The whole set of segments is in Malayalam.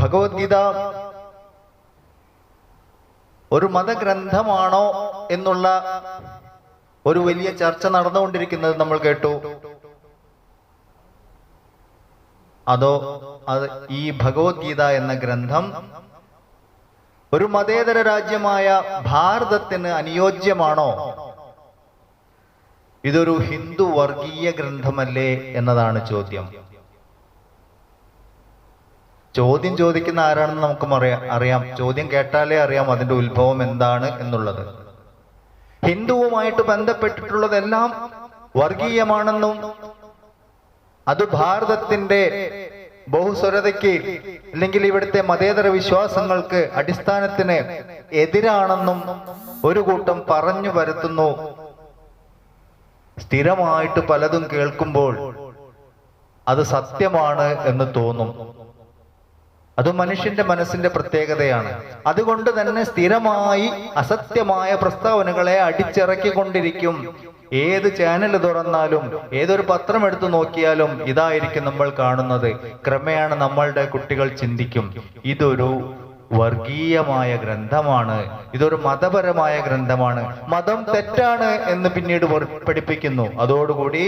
ഭഗവത്ഗീത ഒരു മതഗ്രന്ഥമാണോ എന്നുള്ള ഒരു വലിയ ചർച്ച നടന്നുകൊണ്ടിരിക്കുന്നത് നമ്മൾ കേട്ടു. അതോ അത് ഈ ഭഗവത്ഗീത എന്ന ഗ്രന്ഥം ഒരു മതേതര രാജ്യമായ ഭാരതത്തിന് അനുയോജ്യമാണോ? ഇതൊരു ഹിന്ദു വർഗീയ ഗ്രന്ഥമല്ലേ എന്നതാണ് ചോദ്യം. ചോദ്യം ചോദിക്കുന്ന ആരാണെന്ന് നമുക്ക് അറിയാം. ചോദ്യം കേട്ടാലേ അറിയാം അതിന്റെ ഉത്ഭവം എന്താണ് എന്നുള്ളത്. ഹിന്ദുവുമായിട്ട് ബന്ധപ്പെട്ടിട്ടുള്ളതെല്ലാം വർഗീയമാണെന്നും അത് ഭാരതത്തിന്റെ ബഹുസ്വരതയ്ക്ക് അല്ലെങ്കിൽ ഇവിടുത്തെ മതേതര വിശ്വാസങ്ങൾക്ക് അടിസ്ഥാനത്തിന് എതിരാണെന്നും ഒരു കൂട്ടം പറഞ്ഞു വരുത്തുന്നു സ്ഥിരമായിട്ട് പലതും കേൾക്കുമ്പോൾ അത് സത്യമാണ് എന്ന് തോന്നും. അത് മനുഷ്യന്റെ മനസ്സിന്റെ പ്രത്യേകതയാണ്. അതുകൊണ്ട് തന്നെ സ്ഥിരമായി അസത്യമായ പ്രസ്താവനകളെ അടിച്ചിറക്കിക്കൊണ്ടിരിക്കും. ഏത് ചാനൽ തുറന്നാലും ഏതൊരു പത്രം എടുത്തു നോക്കിയാലും ഇതായിരിക്കും നമ്മൾ കാണുന്നത്. ക്രമേണ നമ്മളുടെ കുട്ടികൾ ചിന്തിക്കും ഇതൊരു വർഗീയമായ ഗ്രന്ഥമാണ് ഇതൊരു മതപരമായ ഗ്രന്ഥമാണ്. മതം തെറ്റാണ് എന്ന് പിന്നീട് പഠിപ്പിക്കുന്നു. അതോടുകൂടി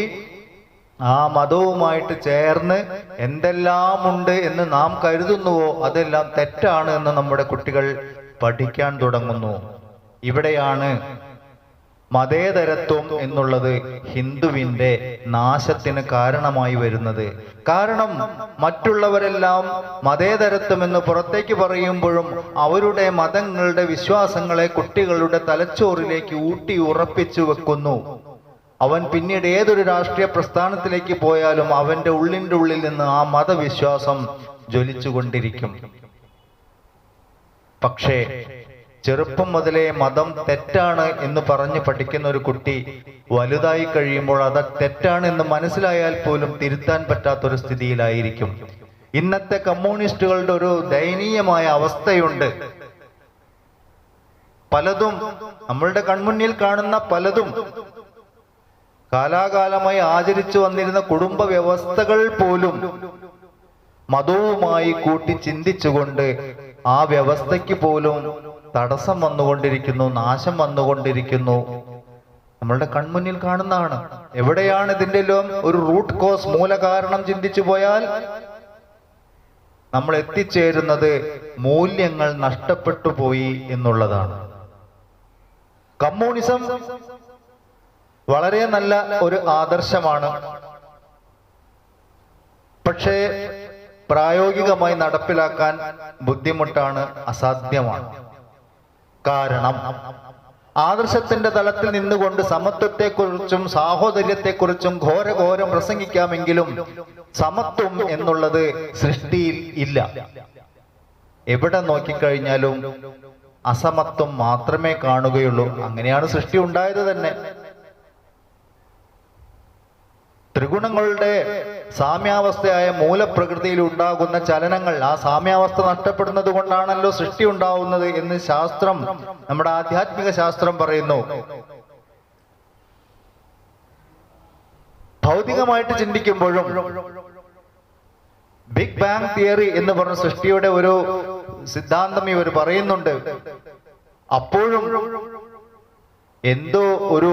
ആ മതവുമായിട്ട് ചേർന്ന് എന്തെല്ലാം ഉണ്ട് എന്ന് നാം കരുതുന്നുവോ അതെല്ലാം തെറ്റാണ് എന്ന് നമ്മുടെ കുട്ടികൾ പഠിക്കാൻ തുടങ്ങുന്നു. ഇവിടെയാണ് മതേതരത്വം എന്നുള്ളത് ഹിന്ദുവിന്റെ നാശത്തിന് കാരണമായി വരുന്നത്. കാരണം മറ്റുള്ളവരെല്ലാം മതേതരത്വം എന്ന് പുറത്തേക്ക് പറയുമ്പോഴും അവരുടെ മതങ്ങളുടെ വിശ്വാസങ്ങളെ കുട്ടികളുടെ തലച്ചോറിലേക്ക് ഊട്ടി ഉറപ്പിച്ചു വെക്കുന്നു. അവൻ പിന്നീട് ഏതൊരു രാഷ്ട്രീയ പ്രസ്ഥാനത്തിലേക്ക് പോയാലും അവന്റെ ഉള്ളിന്റെ ഉള്ളിൽ നിന്ന് ആ മതവിശ്വാസം ജ്വലിച്ചുകൊണ്ടിരിക്കും. പക്ഷേ ചെറുപ്പം മുതലേ മതം തെറ്റാണ് എന്ന് പറഞ്ഞ് പഠിക്കുന്ന ഒരു കുട്ടി വലുതായി കഴിയുമ്പോൾ അത് തെറ്റാണ് എന്ന് മനസ്സിലായാൽ പോലും തിരുത്താൻ പറ്റാത്തൊരു സ്ഥിതിയിലായിരിക്കും. ഇന്നത്തെ കമ്മ്യൂണിസ്റ്റുകളുടെ ഒരു ദയനീയമായ അവസ്ഥയുണ്ട്. പലതും നമ്മളുടെ കൺമുന്നിൽ കാണുന്ന പലതും കാലാകാലമായി ആചരിച്ചു വന്നിരുന്ന കുടുംബ വ്യവസ്ഥകൾ പോലും മതവുമായി കൂട്ടി ചിന്തിച്ചുകൊണ്ട് ആ വ്യവസ്ഥയ്ക്ക് പോലും തടസ്സം വന്നുകൊണ്ടിരിക്കുന്നു നാശം വന്നുകൊണ്ടിരിക്കുന്നു. നമ്മളുടെ കൺമുന്നിൽ കാണുന്നതാണ്. എവിടെയാണ് ഇതിന്റെ എല്ലാം ഒരു റൂട്ട് കോസ് മൂലകാരണം ചിന്തിച്ചു പോയാൽ? നമ്മൾ എത്തിച്ചേരുന്നത് മൂല്യങ്ങൾ നഷ്ടപ്പെട്ടു പോയി എന്നുള്ളതാണ്. കമ്മ്യൂണിസം വളരെ നല്ല ഒരു ആദർശമാണ്. പക്ഷേ പ്രായോഗികമായി നടപ്പിലാക്കാൻ ബുദ്ധിമുട്ടാണ് അസാധ്യമാണ്. കാരണം ആദർശത്തിന്റെ തലത്തിൽ നിന്നുകൊണ്ട് സമത്വത്തെക്കുറിച്ചും സാഹോദര്യത്തെക്കുറിച്ചും ഘോരഘോരം പ്രസംഗിക്കാമെങ്കിലും സമത്വം എന്നുള്ളത് സൃഷ്ടിയിൽ ഇല്ല. എവിടെ നോക്കിക്കഴിഞ്ഞാലും അസമത്വം മാത്രമേ കാണുകയുള്ളൂ. അങ്ങനെയാണ് സൃഷ്ടി ഉണ്ടായത് തന്നെ. ത്രിഗുണങ്ങളുടെ സാമ്യാവസ്ഥയായ മൂലപ്രകൃതിയിൽ ഉണ്ടാകുന്ന ചലനങ്ങൾ ആ സാമ്യാവസ്ഥ നഷ്ടപ്പെടുന്നത് കൊണ്ടാണല്ലോ സൃഷ്ടി ഉണ്ടാവുന്നത് എന്ന് ശാസ്ത്രം നമ്മുടെ ആധ്യാത്മിക ശാസ്ത്രം പറയുന്നു. ഭൗതികമായിട്ട് ചിന്തിക്കുമ്പോഴും ബിഗ് ബാങ് തിയറി എന്ന് പറഞ്ഞ സൃഷ്ടിയുടെ ഒരു സിദ്ധാന്തം ഇവർ പറയുന്നുണ്ട്. അപ്പോഴും എന്തോ ഒരു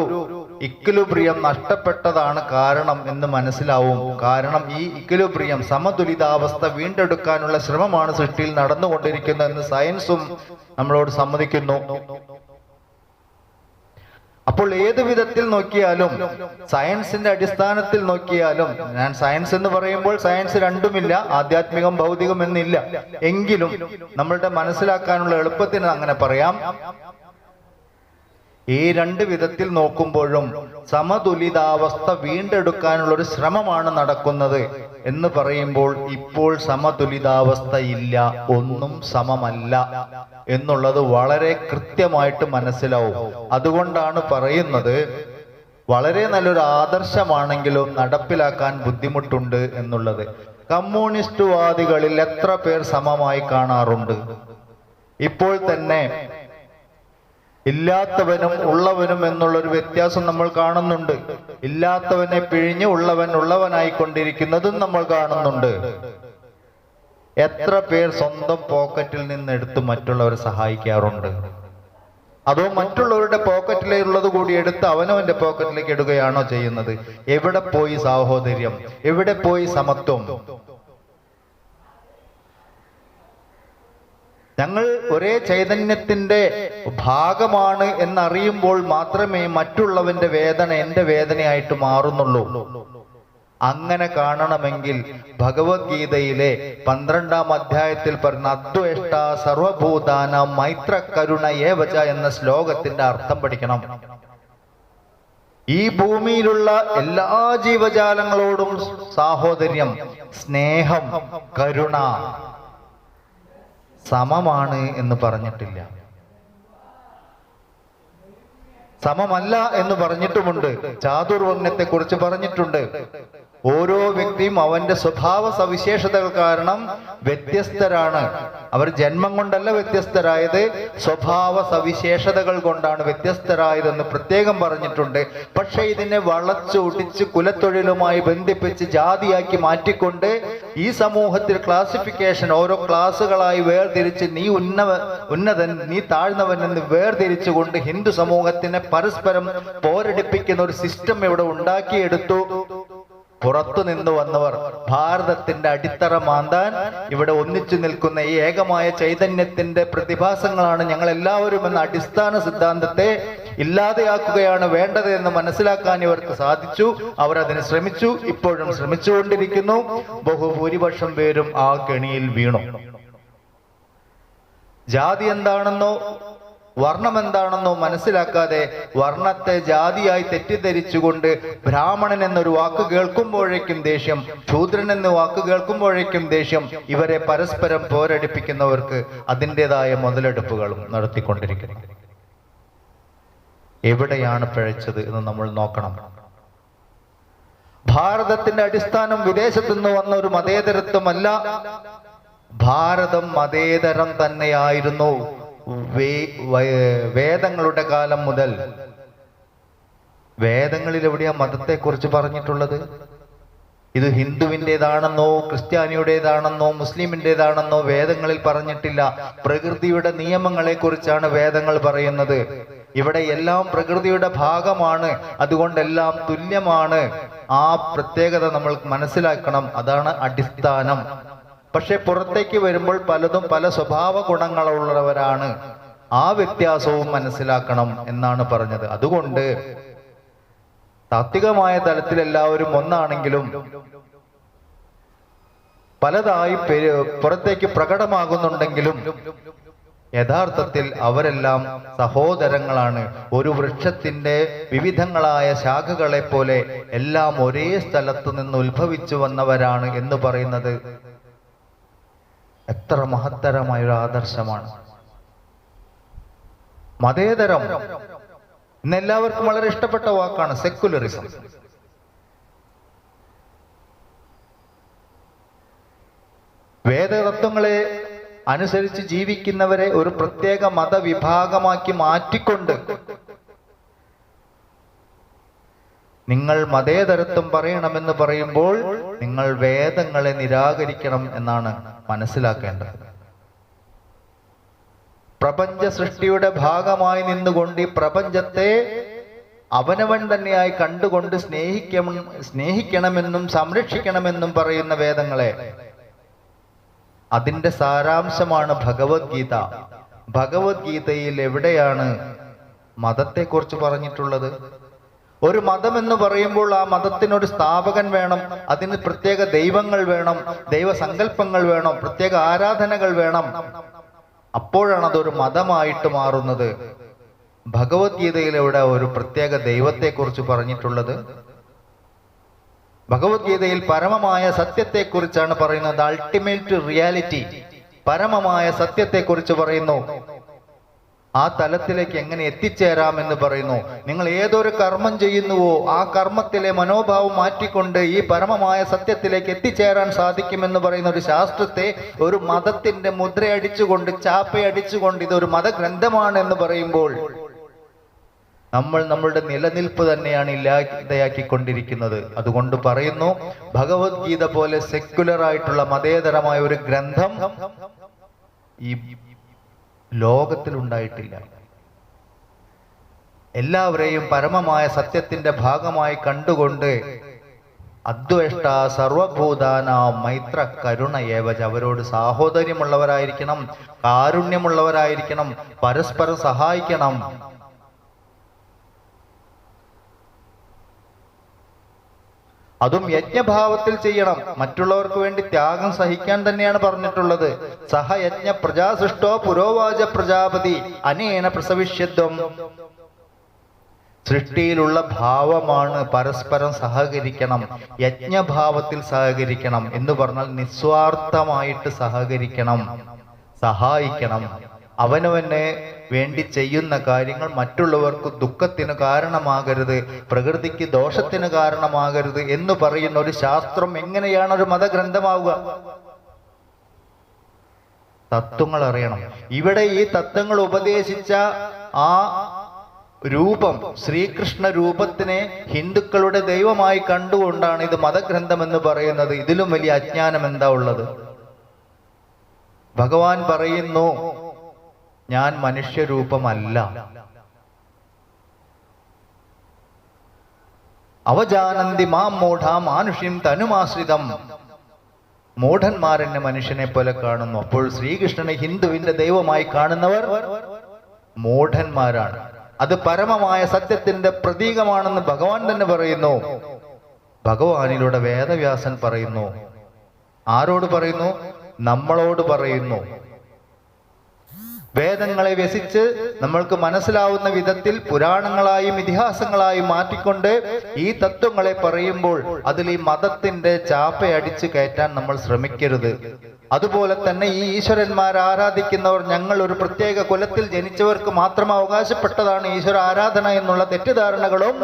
ഇക്വിലിബ്രിയം നഷ്ടപ്പെട്ടതാണ് കാരണം എന്ന് മനസ്സിലാവും. കാരണം ഈ ഇക്വിലിബ്രിയം സമതുലിതാവസ്ഥ വീണ്ടെടുക്കാനുള്ള ശ്രമമാണ് സൃഷ്ടിയിൽ നടന്നുകൊണ്ടിരിക്കുന്നത് എന്ന് സയൻസും നമ്മളോട് സമ്മതിക്കുന്നു. അപ്പോൾ ഏത് വിധത്തിൽ നോക്കിയാലും സയൻസിന്റെ അടിസ്ഥാനത്തിൽ നോക്കിയാലും ഞാൻ സയൻസ് എന്ന് പറയുമ്പോൾ സയൻസ് രണ്ടുമില്ല ആധ്യാത്മികം ഭൗതികം എന്നില്ല. എങ്കിലും നമ്മളുടെ മനസ്സിലാക്കാനുള്ള എളുപ്പത്തിന് അങ്ങനെ പറയാം. ഈ രണ്ട് വിധത്തിൽ നോക്കുമ്പോഴും സമതുലിതാവസ്ഥ വീണ്ടെടുക്കാനുള്ള ഒരു ശ്രമമാണ് നടക്കുന്നത് എന്ന് പറയുമ്പോൾ ഇപ്പോൾ സമതുലിതാവസ്ഥ ഇല്ല ഒന്നും സമമല്ല എന്നുള്ളത് വളരെ കൃത്യമായിട്ട് മനസ്സിലാവും. അതുകൊണ്ടാണ് പറയുന്നത് വളരെ നല്ലൊരു ആദർശമാണെങ്കിലും നടപ്പിലാക്കാൻ ബുദ്ധിമുട്ടുണ്ട് എന്നുള്ളത്. കമ്മ്യൂണിസ്റ്റ് വാദികളിൽ എത്ര പേർ സമമായി കാണാറുണ്ട്? ഇപ്പോൾ തന്നെ ഇല്ലാത്തവനും ഉള്ളവനും എന്നുള്ളൊരു വ്യത്യാസം നമ്മൾ കാണുന്നുണ്ട്. ഇല്ലാത്തവനെ പിഴിഞ്ഞ് ഉള്ളവൻ ഉള്ളവനായിക്കൊണ്ടിരിക്കുന്നതും നമ്മൾ കാണുന്നുണ്ട്. എത്ര പേർ സ്വന്തം പോക്കറ്റിൽ നിന്ന് എടുത്ത് മറ്റുള്ളവരെ സഹായിക്കാറുണ്ട്. അതോ മറ്റുള്ളവരുടെ പോക്കറ്റിലുള്ളത് കൂടി എടുത്ത് അവനവന്റെ പോക്കറ്റിലേക്ക് ഇടുകയാണോ ചെയ്യുന്നത്? എവിടെ പോയി സാഹോദര്യം? എവിടെ പോയി സമത്വം? ഞങ്ങൾ ഒരേ ചൈതന്യത്തിന്റെ ഭാഗമാണ് എന്നറിയുമ്പോൾ മാത്രമേ മറ്റുള്ളവന്റെ വേദന എന്റെ വേദനയായിട്ട് മാറുന്നുള്ളൂ. അങ്ങനെ കാണണമെങ്കിൽ ഭഗവത്ഗീതയിലെ പന്ത്രണ്ടാം അധ്യായത്തിൽ പറഞ്ഞ അദ്വേഷ്ട സർവഭൂതാന മൈത്ര കരുണ ഏവച എന്ന ശ്ലോകത്തിന്റെ അർത്ഥം പഠിക്കണം. ഈ ഭൂമിയിലുള്ള എല്ലാ ജീവജാലങ്ങളോടും സാഹോദര്യം സ്നേഹം കരുണ സമമാണ് എന്ന് പറഞ്ഞിട്ടില്ല. സമമല്ല എന്ന് പറഞ്ഞിട്ടുമുണ്ട്. ചാതുർവർണത്തെ കുറിച്ച് പറഞ്ഞിട്ടുണ്ട്. ഓരോ വ്യക്തിയും അവന്റെ സ്വഭാവ സവിശേഷതകൾ കാരണം വ്യത്യസ്തരാണ്. അവർ ജന്മം കൊണ്ടല്ല വ്യത്യസ്തരായത് സ്വഭാവ സവിശേഷതകൾ കൊണ്ടാണ് വ്യത്യസ്തരായതെന്ന് പ്രത്യേകം പറഞ്ഞിട്ടുണ്ട്. പക്ഷെ ഇതിനെ വളച്ചൊടിച്ച് കുലത്തൊഴിലുമായി ബന്ധിപ്പിച്ച് ജാതിയാക്കി മാറ്റിക്കൊണ്ട് ഈ സമൂഹത്തിൽ ക്ലാസിഫിക്കേഷൻ ഓരോ ക്ലാസുകളായി വേർതിരിച്ച് നീ ഉന്നവ ഉന്നതൻ നീ താഴ്ന്നവൻ എന്ന് വേർതിരിച്ചുകൊണ്ട് ഹിന്ദു സമൂഹത്തിനെ പരസ്പരം പോരടിപ്പിക്കുന്ന ഒരു സിസ്റ്റം ഇവിടെ ഉണ്ടാക്കിയെടുത്തു. പുറത്തു നിന്ന് വന്നവർ ഭാരതത്തിന്റെ അടിത്തറ മാന്താൻ ഇവിടെ ഒന്നിച്ചു നിൽക്കുന്ന ഈ ഏകമായ ചൈതന്യത്തിന്റെ പ്രതിഭാസങ്ങളാണ് ഞങ്ങൾ എല്ലാവരും എന്ന അടിസ്ഥാന സിദ്ധാന്തത്തെ ഇല്ലാതെയാക്കുകയാണ് വേണ്ടത് എന്ന് മനസ്സിലാക്കാൻ ഇവർക്ക് സാധിച്ചു. അവർ അതിന് ശ്രമിച്ചു. ഇപ്പോഴും ശ്രമിച്ചുകൊണ്ടിരിക്കുന്നു. ബഹുഭൂരിപക്ഷം പേരും ആ കെണിയിൽ വീണു. ജാതി എന്താണെന്നോ വർണം എന്താണെന്നോ മനസ്സിലാക്കാതെ വർണത്തെ ജാതിയായി തെറ്റിദ്ധരിച്ചുകൊണ്ട് ബ്രാഹ്മണൻ എന്നൊരു വാക്ക് കേൾക്കുമ്പോഴേക്കും ദേഷ്യം ശൂദ്രൻ എന്ന വാക്ക് കേൾക്കുമ്പോഴേക്കും ദേഷ്യം ഇവരെ പരസ്പരം പോരടിപ്പിക്കുന്നവർക്ക് അതിന്റെതായ മുതലെടുപ്പുകളും നടത്തിക്കൊണ്ടിരിക്കുന്നു. എവിടെയാണ് പിഴച്ചത് എന്ന് നമ്മൾ നോക്കണം. ഭാരതത്തിന്റെ അടിസ്ഥാനം വിദേശത്തു നിന്ന് വന്ന ഒരു മതേതരത്വമല്ല. ഭാരതം മതേതരം തന്നെയായിരുന്നു. വേദങ്ങളുടെ കാലം മുതൽ. വേദങ്ങളിൽ എവിടെയാ മതത്തെ കുറിച്ച് പറഞ്ഞിട്ടുള്ളത്? ഇത് ഹിന്ദുവിന്റെതാണെന്നോ ക്രിസ്ത്യാനിയുടേതാണെന്നോ മുസ്ലിമിന്റെതാണെന്നോ വേദങ്ങളിൽ പറഞ്ഞിട്ടില്ല. പ്രകൃതിയുടെ നിയമങ്ങളെ കുറിച്ചാണ് വേദങ്ങൾ പറയുന്നത്. ഇവിടെ എല്ലാം പ്രകൃതിയുടെ ഭാഗമാണ്. അതുകൊണ്ടെല്ലാം തുല്യമാണ്. ആ പ്രത്യേകത നമ്മൾ മനസ്സിലാക്കണം. അതാണ് അടിസ്ഥാനം. പക്ഷെ പുറത്തേക്ക് വരുമ്പോൾ പലതും പല സ്വഭാവ ഗുണങ്ങളുള്ളവരാണ്. ആ വ്യത്യാസവും മനസ്സിലാക്കണം എന്നാണ് പറഞ്ഞത്. അതുകൊണ്ട് താത്വികമായ തലത്തിൽ എല്ലാവരും ഒന്നാണെങ്കിലും പലതായി പുറത്തേക്ക് പ്രകടമാകുന്നുണ്ടെങ്കിലും യഥാർത്ഥത്തിൽ അവരെല്ലാം സഹോദരങ്ങളാണ്. ഒരു വൃക്ഷത്തിന്റെ വിവിധങ്ങളായ ശാഖകളെ പോലെ എല്ലാം ഒരേ സ്ഥലത്തു നിന്ന് ഉത്ഭവിച്ചു വന്നവരാണ് എന്ന് പറയുന്നത്. എത്ര മഹത്തരമായ ഒരു ആദർശമാണ്. മതേതരം. ഇന്ന് എല്ലാവർക്കും വളരെ ഇഷ്ടപ്പെട്ട വാക്കാണ് സെക്കുലറിസം വേദതത്വങ്ങളെ അനുസരിച്ച് ജീവിക്കുന്നവരെ ഒരു പ്രത്യേക മതവിഭാഗമാക്കി മാറ്റിക്കൊണ്ട് നിങ്ങൾ മതേതരത്വം പറയണമെന്ന് പറയുമ്പോൾ നിങ്ങൾ വേദങ്ങളെ നിരാകരിക്കണം എന്നാണ് മനസ്സിലാക്കേണ്ടത്. പ്രപഞ്ച സൃഷ്ടിയുടെ ഭാഗമായി നിന്നുകൊണ്ട് ഈ പ്രപഞ്ചത്തെ അവനവൻ തന്നെയായി കണ്ടുകൊണ്ട് സ്നേഹിക്കണം സ്നേഹിക്കണമെന്നും സംരക്ഷിക്കണമെന്നും പറയുന്ന വേദങ്ങളെ. അതിന്റെ സാരാംശമാണ് ഭഗവത്ഗീത. ഭഗവത്ഗീതയിൽ എവിടെയാണ് മതത്തെക്കുറിച്ച് പറഞ്ഞിട്ടുള്ളത്? ഒരു മതം എന്ന് പറയുമ്പോൾ ആ മതത്തിനൊരു സ്ഥാപകൻ വേണം അതിന് പ്രത്യേക ദൈവങ്ങൾ വേണം ദൈവസങ്കല്പങ്ങൾ വേണം പ്രത്യേക ആരാധനകൾ വേണം. അപ്പോഴാണ് അതൊരു മതമായിട്ട് മാറുന്നത്. ഭഗവത്ഗീതയിലൂടെ ഒരു പ്രത്യേക ദൈവത്തെക്കുറിച്ച് പറഞ്ഞിട്ടുള്ളത്. ഭഗവത്ഗീതയിൽ പരമമായ സത്യത്തെക്കുറിച്ചാണ് പറയുന്നത്. അൾട്ടിമേറ്റ് റിയാലിറ്റി പരമമായ സത്യത്തെക്കുറിച്ച് പറയുന്നു. ആ തലത്തിലേക്ക് എങ്ങനെ എത്തിച്ചേരാം എന്ന് പറയുന്നു. നിങ്ങൾ ഏതൊരു കർമ്മം ചെയ്യുന്നുവോ ആ കർമ്മത്തിലെ മനോഭാവം മാറ്റിക്കൊണ്ട് ഈ പരമമായ സത്യത്തിലേക്ക് എത്തിച്ചേരാൻ സാധിക്കുമെന്ന് പറയുന്ന ഒരു ശാസ്ത്രത്തെ ഒരു മതത്തിന്റെ മുദ്രയടിച്ചുകൊണ്ട് ചാപ്പയടിച്ചുകൊണ്ട് ഇതൊരു മതഗ്രന്ഥമാണ് എന്ന് പറയുമ്പോൾ നമ്മൾ നമ്മളുടെ നിലനിൽപ്പ് തന്നെയാണ് ഇല്ലാതെയാക്കിക്കൊണ്ടിരിക്കുന്നത്. അതുകൊണ്ട് പറയുന്നു ഭഗവത്ഗീത പോലെ സെക്യുലർ ആയിട്ടുള്ള മതേതരമായ ഒരു ഗ്രന്ഥം ഈ ലോകത്തിൽ ഉണ്ടായിട്ടില്ല എല്ലാവരെയും പരമമായ സത്യത്തിന്റെ ഭാഗമായി കണ്ടുകൊണ്ട് അദ്വേഷ്ട സർവഭൂതാന മൈത്ര കരുണ ഏവജ അവരോട് സാഹോദര്യമുള്ളവരായിരിക്കണം കാരുണ്യമുള്ളവരായിരിക്കണം പരസ്പരം സഹായിക്കണം. അതും യജ്ഞഭാവത്തിൽ ചെയ്യണം. മറ്റുള്ളവർക്ക് വേണ്ടി ത്യാഗം സഹിക്കാൻ തന്നെയാണ് പറഞ്ഞിട്ടുള്ളത്. സഹ സഹയജ്ഞ പ്രജാസൃഷ്ടോ പുരോവാച പ്രജാപതി അനേന പ്രസവിഷ്യത്വം. സൃഷ്ടിയിലുള്ള ഭാവമാണ് പരസ്പരം സഹകരിക്കണം. യജ്ഞഭാവത്തിൽ സഹകരിക്കണം എന്ന് പറഞ്ഞാൽ നിസ്വാർത്ഥമായിട്ട് സഹകരിക്കണം. സഹായിക്കണം. അവനവന് വേണ്ടി ചെയ്യുന്ന കാര്യങ്ങൾ മറ്റുള്ളവർക്ക് ദുഃഖത്തിന് കാരണമാകരുത് പ്രകൃതിക്ക് ദോഷത്തിന് കാരണമാകരുത് എന്ന് പറയുന്ന ഒരു ശാസ്ത്രം എങ്ങനെയാണ് ഒരു മതഗ്രന്ഥമാവുക? തത്വങ്ങൾ അറിയണം. ഇവിടെ ഈ തത്വങ്ങൾ ഉപദേശിച്ച ആ രൂപം ശ്രീകൃഷ്ണ രൂപത്തിനെ ഹിന്ദുക്കളുടെ ദൈവമായി കണ്ടുകൊണ്ടാണ് ഇത് മതഗ്രന്ഥം എന്ന് പറയുന്നത്. ഇതിലും വലിയ അജ്ഞാനം എന്താ ഉള്ളത്? ഭഗവാൻ പറയുന്നു ഞാൻ മനുഷ്യരൂപമല്ല. അവജാനന്തി മാം മൂഢ മാനുഷ്യം തനുമാശ്രിതം. മൂഢന്മാരെന്നെ മനുഷ്യനെ പോലെ കാണുന്നു. അപ്പോൾ ശ്രീകൃഷ്ണനെ ഹിന്ദുവിന്റെ ദൈവമായി കാണുന്നവർ മൂഢന്മാരാണ്. അത് പരമമായ സത്യത്തിന്റെ പ്രതീകമാണെന്ന് ഭഗവാൻ തന്നെ പറയുന്നു. ഭഗവാനിലൂടെ വേദവ്യാസൻ പറയുന്നു. ആരോട് പറയുന്നു? നമ്മളോട് പറയുന്നു. വേദങ്ങളെ വ്യസിച്ച് നമ്മൾക്ക് മനസ്സിലാവുന്ന വിധത്തിൽ പുരാണങ്ങളായും ഇതിഹാസങ്ങളായും മാറ്റിക്കൊണ്ട് ഈ തത്വങ്ങളെ പറയുമ്പോൾ അതിൽ ഈ മതത്തിന്റെ ചാപ്പയടിച്ച് കയറ്റാൻ നമ്മൾ ശ്രമിക്കരുത്. അതുപോലെ തന്നെ ഈ ഈശ്വരന്മാർ ആരാധിക്കുന്നവർ ഞങ്ങൾ ഒരു പ്രത്യേക കുലത്തിൽ ജനിച്ചവർക്ക് മാത്രം അവകാശപ്പെട്ടതാണ് ഈശ്വര ആരാധന എന്നുള്ള തെറ്റിദ്ധാരണകളും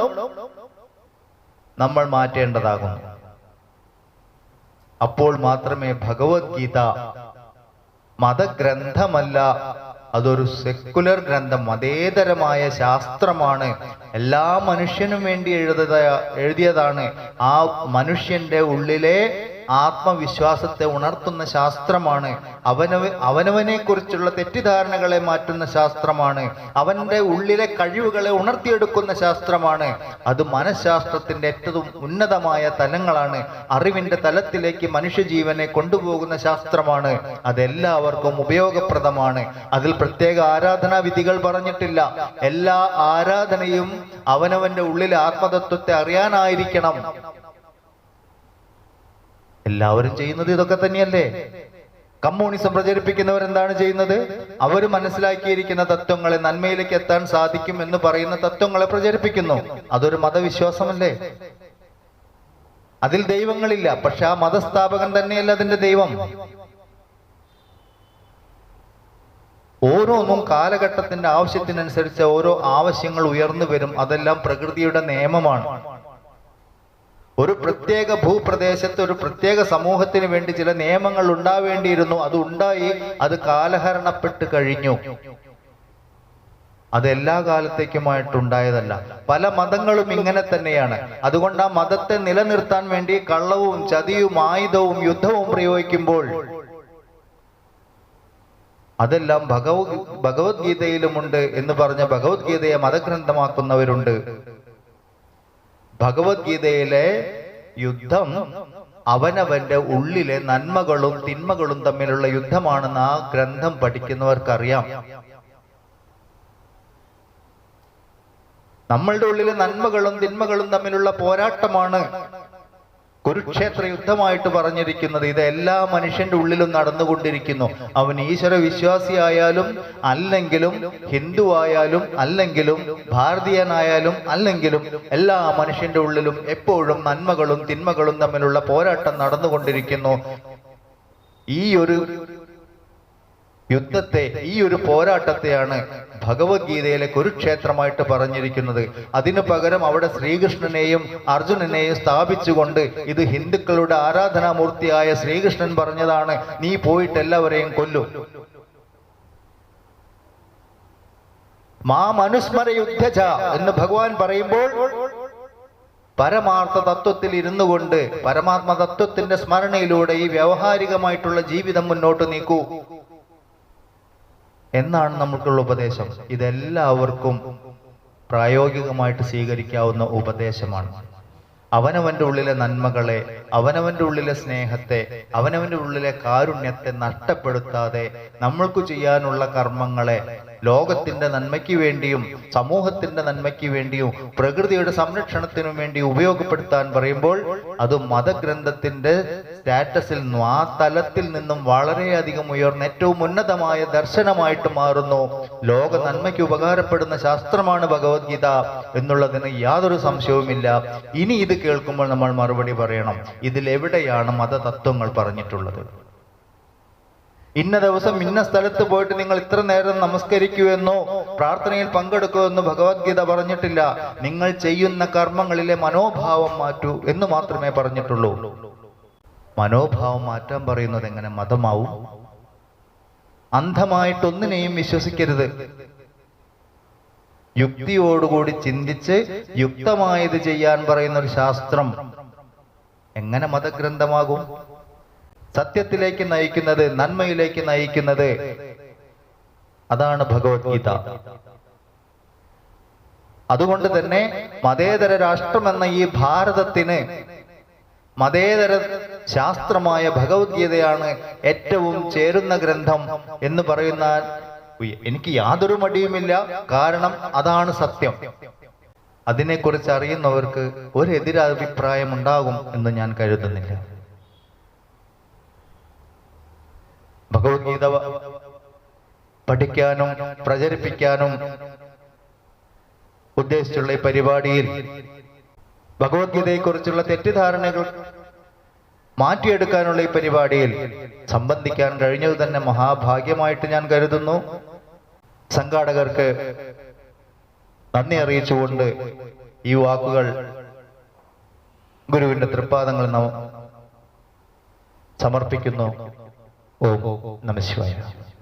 നമ്മൾ മാറ്റേണ്ടതാകുന്നു. അപ്പോൾ മാത്രമേ ഭഗവത്ഗീത മതഗ്രന്ഥമല്ല അതൊരു സെക്കുലർ ഗ്രന്ഥം മതേതരമായ ശാസ്ത്രമാണ്. എല്ലാ മനുഷ്യനും വേണ്ടി എഴുതിയ എഴുതിയതാണ്. ആ മനുഷ്യന്റെ ഉള്ളിലെ ആത്മവിശ്വാസത്തെ ഉണർത്തുന്ന ശാസ്ത്രമാണ്. അവനവ അവനവനെ കുറിച്ചുള്ള തെറ്റിദ്ധാരണകളെ മാറ്റുന്ന ശാസ്ത്രമാണ്. അവന്റെ ഉള്ളിലെ കഴിവുകളെ ഉണർത്തിയെടുക്കുന്ന ശാസ്ത്രമാണ്. അത് മനഃശാസ്ത്രത്തിന്റെ ഏറ്റവും ഉന്നതമായ തലങ്ങളാണ്. അറിവിന്റെ തലത്തിലേക്ക് മനുഷ്യജീവനെ കൊണ്ടുപോകുന്ന ശാസ്ത്രമാണ്. അതെല്ലാവർക്കും ഉപയോഗപ്രദമാണ്. അതിൽ പ്രത്യേക ആരാധനാ വിധികൾ പറഞ്ഞിട്ടില്ല. എല്ലാ ആരാധനയും അവനവന്റെ ഉള്ളിലെ ആത്മതത്വത്തെ അറിയാനായിരിക്കണം. എല്ലാവരും ചെയ്യുന്നത് ഇതൊക്കെ തന്നെയല്ലേ? കമ്മ്യൂണിസം പ്രചരിപ്പിക്കുന്നവർ എന്താണ് ചെയ്യുന്നത്? അവർ മനസ്സിലാക്കിയിരിക്കുന്ന തത്വങ്ങളെ നന്മയിലേക്ക് എത്താൻ സാധിക്കും എന്ന് പറയുന്ന തത്വങ്ങളെ പ്രചരിപ്പിക്കുന്നു. അതൊരു മതവിശ്വാസമല്ലേ? അതിൽ ദൈവങ്ങളില്ല പക്ഷെ ആ മതസ്ഥാപകൻ തന്നെയല്ല അതിന്റെ ദൈവം. ഓരോന്നും കാലഘട്ടത്തിന്റെ ആവശ്യത്തിനനുസരിച്ച് ഓരോ ആവശ്യങ്ങൾ ഉയർന്നു വരും. അതെല്ലാം പ്രകൃതിയുടെ നിയമമാണ്. ഒരു പ്രത്യേക ഭൂപ്രദേശത്ത് ഒരു പ്രത്യേക സമൂഹത്തിന് വേണ്ടി ചില നിയമങ്ങൾ ഉണ്ടാവേണ്ടിയിരുന്നു. അത് ഉണ്ടായി അത് കാലഹരണപ്പെട്ട് കഴിഞ്ഞു. അത് എല്ലാ കാലത്തേക്കുമായിട്ടുണ്ടായതല്ല പല മതങ്ങളും ഇങ്ങനെ തന്നെയാണ്. അതുകൊണ്ട് ആ മതത്തെ നിലനിർത്താൻ വേണ്ടി കള്ളവും ചതിയും ആയുധവും യുദ്ധവും പ്രയോഗിക്കുമ്പോൾ അതെല്ലാം ഭഗവത് ഭഗവത്ഗീതയിലുമുണ്ട് എന്ന് പറഞ്ഞ ഭഗവത്ഗീതയെ മതഗ്രന്ഥമാക്കുന്നവരുണ്ട്. ഭഗവത്ഗീതയിലെ യുദ്ധം അവനവന്റെ ഉള്ളിലെ നന്മകളും തിന്മകളും തമ്മിലുള്ള യുദ്ധമാണെന്ന് ആ ഗ്രന്ഥം പഠിക്കുന്നവർക്കറിയാം. നമ്മളുടെ ഉള്ളിലെ നന്മകളും തിന്മകളും തമ്മിലുള്ള പോരാട്ടമാണ് കുരുക്ഷേത്ര യുദ്ധമായിട്ട് പറഞ്ഞിരിക്കുന്നത് ഇത് എല്ലാ മനുഷ്യന്റെ ഉള്ളിലും നടന്നുകൊണ്ടിരിക്കുന്നു. അവൻ ഈശ്വര വിശ്വാസിയായാലും അല്ലെങ്കിലും ഹിന്ദുവായാലും അല്ലെങ്കിലും ഭാരതീയനായാലും അല്ലെങ്കിലും എല്ലാ മനുഷ്യന്റെ ഉള്ളിലും എപ്പോഴും നന്മകളും തിന്മകളും തമ്മിലുള്ള പോരാട്ടം നടന്നുകൊണ്ടിരിക്കുന്നു. ഈ ഒരു യുദ്ധത്തെ ഈ ഒരു പോരാട്ടത്തെയാണ് ഭഗവത്ഗീതയിലെ കുരുക്ഷേത്രമായിട്ട് പറഞ്ഞിരിക്കുന്നത്. അതിനു പകരം അവിടെ ശ്രീകൃഷ്ണനെയും അർജുനനെയും സ്ഥാപിച്ചുകൊണ്ട് ഇത് ഹിന്ദുക്കളുടെ ആരാധനാമൂർത്തിയായ ശ്രീകൃഷ്ണൻ പറഞ്ഞതാണ് നീ പോയിട്ട് എല്ലാവരെയും കൊല്ലു. മാ മനുസ്മര യുദ്ധജ എന്ന് ഭഗവാൻ പറയുമ്പോൾ പരമാർത്ഥ തത്വത്തിൽ ഇരുന്നു കൊണ്ട് പരമാത്മ തത്വത്തിന്റെ സ്മരണയിലൂടെ ഈ വ്യവഹാരികമായിട്ടുള്ള ജീവിതം മുന്നോട്ട് നീക്കൂ. എന്നാണ് നമുക്കുള്ള ഉപദേശം. ഇതെല്ലാവർക്കും പ്രായോഗികമായിട്ട് സ്വീകരിക്കാവുന്ന ഉപദേശമാണ്. അവനവന്റെ ഉള്ളിലെ നന്മകളെ അവനവന്റെ ഉള്ളിലെ സ്നേഹത്തെ അവനവന്റെ ഉള്ളിലെ കാരുണ്യത്തെ നഷ്ടപ്പെടുത്താതെ നമ്മൾക്ക് ചെയ്യാനുള്ള കർമ്മങ്ങളെ ലോകത്തിന്റെ നന്മയ്ക്ക് വേണ്ടിയും സമൂഹത്തിന്റെ നന്മയ്ക്ക് വേണ്ടിയും പ്രകൃതിയുടെ സംരക്ഷണത്തിനും വേണ്ടി ഉപയോഗപ്പെടുത്താൻ പറയുമ്പോൾ അത് മതഗ്രന്ഥത്തിന്റെ സ്റ്റാറ്റസിൽ നിന്നും ആ തലത്തിൽ നിന്നും വളരെയധികം ഉയർന്ന ഏറ്റവും ഉന്നതമായ ദർശനമായിട്ട് മാറുന്നു. ലോക നന്മയ്ക്ക് ഉപകാരപ്പെടുന്ന ശാസ്ത്രമാണ് ഭഗവത്ഗീത എന്നുള്ളതിന് യാതൊരു സംശയവുമില്ല. ഇനി ഇത് കേൾക്കുമ്പോൾ നമ്മൾ മറുപടി പറയണം. ഇതിലെവിടെയാണ് മതതത്വങ്ങൾ പറഞ്ഞിട്ടുള്ളത്? ഇന്ന ദിവസം ഇന്ന സ്ഥലത്ത് പോയിട്ട് നിങ്ങൾ ഇത്ര നേരം നമസ്കരിക്കുമെന്നോ പ്രാർത്ഥനയിൽ പങ്കെടുക്കുമെന്നോ ഭഗവത്ഗീത പറഞ്ഞിട്ടില്ല. നിങ്ങൾ ചെയ്യുന്ന കർമ്മങ്ങളിലെ മനോഭാവം മാറ്റൂ എന്ന് മാത്രമേ പറഞ്ഞിട്ടുള്ളൂ. മനോഭാവം മാറ്റാൻ പറയുന്നത് എങ്ങനെ? മതമാവും. അന്ധമായിട്ടൊന്നിനെയും വിശ്വസിക്കരുത്. യുക്തിയോടുകൂടി ചിന്തിച്ച് യുക്തമായത് ചെയ്യാൻ പറയുന്ന ഒരു ശാസ്ത്രം എങ്ങനെ മതഗ്രന്ഥമാകും? സത്യത്തിലേക്ക് നയിക്കുന്നത് നന്മയിലേക്ക് നയിക്കുന്നത് അതാണ് ഭഗവത്ഗീത. അതുകൊണ്ട് തന്നെ മതേതര രാഷ്ട്രം എന്ന ഈ ഭാരതത്തിന് മതേതര ശാസ്ത്രമായ ഭഗവത്ഗീതയാണ് ഏറ്റവും ചേരുന്ന ഗ്രന്ഥം എന്ന് പറയുന്ന എനിക്ക് യാതൊരു മടിയുമില്ല. കാരണം അതാണ് സത്യം. അതിനെക്കുറിച്ച് അറിയുന്നവർക്ക് ഒരു എതിരഭിപ്രായം ഉണ്ടാകും എന്ന് ഞാൻ കരുതുന്നില്ല. ഭഗവത്ഗീത പഠിക്കാനും പ്രചരിപ്പിക്കാനും ഉദ്ദേശിച്ചുള്ള ഈ പരിപാടിയിൽ ഭഗവത്ഗീതയെക്കുറിച്ചുള്ള തെറ്റിദ്ധാരണകൾ മാറ്റിയെടുക്കാനുള്ള ഈ പരിപാടിയിൽ സംബന്ധിക്കാൻ കഴിഞ്ഞത് തന്നെ മഹാഭാഗ്യമായിട്ട് ഞാൻ കരുതുന്നു. സംഘാടകർക്ക് നന്ദി അറിയിച്ചുകൊണ്ട് ഈ വാക്കുകൾ ഗുരുവിന്റെ തൃപ്പാദങ്ങൾ നാം ओम नमः शिवाय